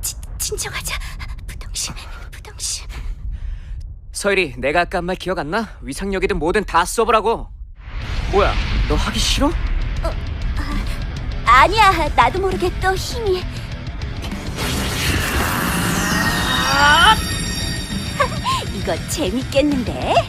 진, 진정하자. 부동신, 부동신. 서일이 내가 아까 한 말 기억 안 나? 위상력이든 뭐든 다 써보라고. 뭐야? 너 하기 싫어? 아니야, 나도 모르게 또 힘이. 이거 재밌겠는데?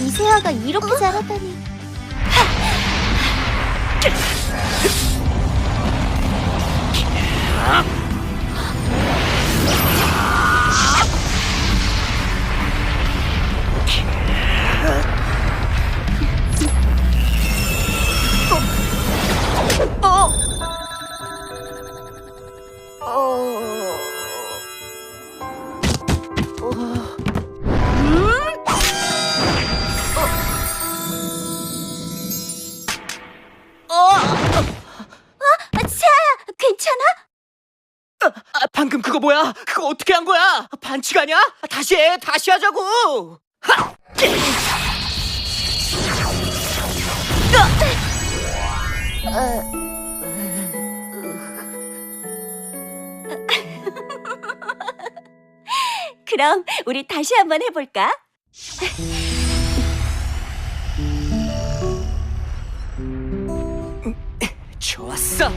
이세아가 이렇게 잘하다니. 아, 방금 그거 뭐야? 그거 어떻게 한 거야? 반칙 아니야? 다시 해, 다시 하자고. 하! 그럼 우리 다시 한번 해볼까? 좋았어.